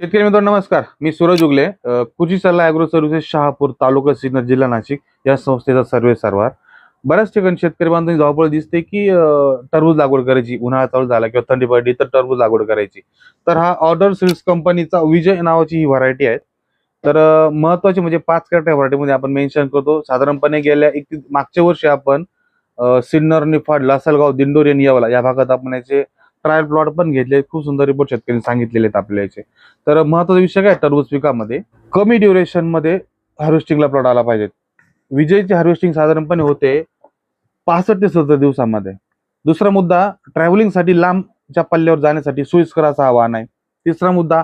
शेतकरी मित्रांनो नमस्कार. मी सूरज उगले. अ, कृषी सल्ला अॅग्रो सर्व्हिसेस शहापूर तालुका सिन्नर जिल्हा नाशिक या संस्थेचा सर्वे सर्वार. बऱ्याच ठिकाणी शेतकरी बांधवांनी धावपळ दिसते की टरबूज लागवड करायची उन्हाळा चालू झाला किंवा थंडी पडली तर टरबूज लागवड करायची. तर हा ऑर्डर सीड्स कंपनीचा विजय नावाची ही व्हरायटी आहे. तर महत्वाची म्हणजे पाच कॅरेक्टर व्हरायटीमध्ये आपण मेन्शन करतो. साधारणपणे गेल्या एक मागच्या वर्षी आपण सिन्नर निफाड लासलगाव दिंडोरी आणि या भागात आपण याचे ट्रायल प्लॉट पण घेतले खूप सुंदर रिपोर्ट शेतकरी सांगितलेले आहेत आपल्या याचे. तर महत्त्वाचा विषय काय? टरबूज पिकामध्ये कमी ड्युरेशनमध्ये हार्वेस्टिंगला प्लॉट आला पाहिजेत. विजयची हार्वेस्टिंग साधारणपणे होते पासष्ट ते सत्तर दिवसामध्ये. दुसरा मुद्दा ट्रॅव्हलिंगसाठी लांबच्या पल्ल्यावर जाण्यासाठी सोयीस्कर असा आव्हान आहे तिसरा मुद्दा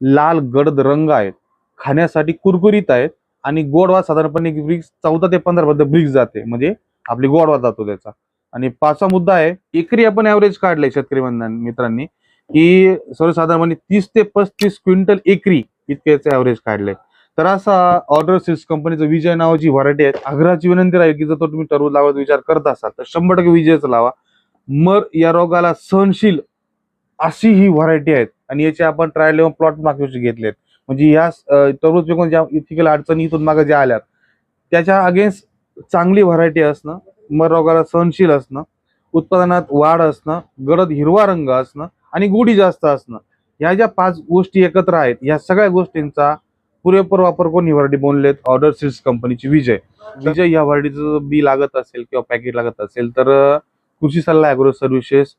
लाल गडद रंग आहेत. खाण्यासाठी कुरकुरीत आहेत आणि गोडवा साधारणपणे ब्रिक्स चौदा ते पंधरा पर्यंत ब्रिक्स जाते. म्हणजे आपली गोडवा जातो त्याचा. आणि पाचवा मुद्दा आहे एकरी आपण ऍव्हरेज काढले शेतकरी मित्रांनी की सर्वसाधारणपणे तीस ते पस्तीस क्विंटल एकरी इतक्याचे ऍव्हरेज काढले तर असा ऑर्डर सिल्स कंपनीचं विजय नावाची व्हरायटी आहे. आग्रहाची विनंती राहील की जर तो तुम्ही टरबूज लावायचा विचार करत असाल तर शंभर टक्के विजयच लावा. मर या रोगाला सहनशील अशी ही व्हरायटी आहेत. आणि याचे आपण ट्रायल लेवल प्लॉट मागच्या घेतलेत. म्हणजे या टरबूज पिकून ज्या इथिकल अडचणी इथून मागे ज्या आल्यात त्याच्या अगेन्स्ट चांगली व्हरायटी असणं मर रोगाला सहनशील असणं उत्पादनात वाढ असणं गडद हिरवा रंग असणं आणि गोडी जास्त असणं ह्या ज्या पाच गोष्टी एकत्र आहेत या सगळ्या गोष्टींचा पुरेपूर वापर करून ही व्हरायटी बनलेत ऑर्डर सीड्स कंपनीची विजय. विजय या व्हरायटीचं बी लागत असेल किंवा पॅकेट लागत असेल तर कृषी सल्ला अॅग्रो सर्व्हिसेस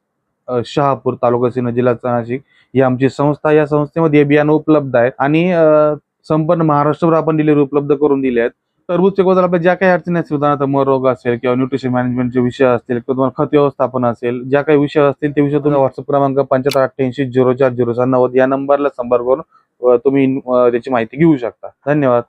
शहापूर तालुका सिन्नर जिल्हा नाशिक ही आमची संस्था या संस्थेमध्ये बियाणं उपलब्ध आहेत आणि संपन्न संपूर्ण महाराष्ट्रभर आपण डिलिव्हरी उपलब्ध करून दिले आहेत. टरबूज पिकवताना आपल्या ज्या काही अडचणी असतील उदाहरणार्थ मर रोग असेल किंवा न्यूट्रिशन मॅनेजमेंटचे विषय असतील किंवा तुम्हाला खत व्यवस्थापन असेल ज्या काही विषय असतील ते विषय तुम्ही व्हॉट्सअप क्रमांक पंच्याहत्तर अठ्ठ्याऐंशी झिरो चार झिरो सहा नव्वद या नंबरला संपर्क करून तुम्ही त्याची माहिती घेऊ शकता. धन्यवाद.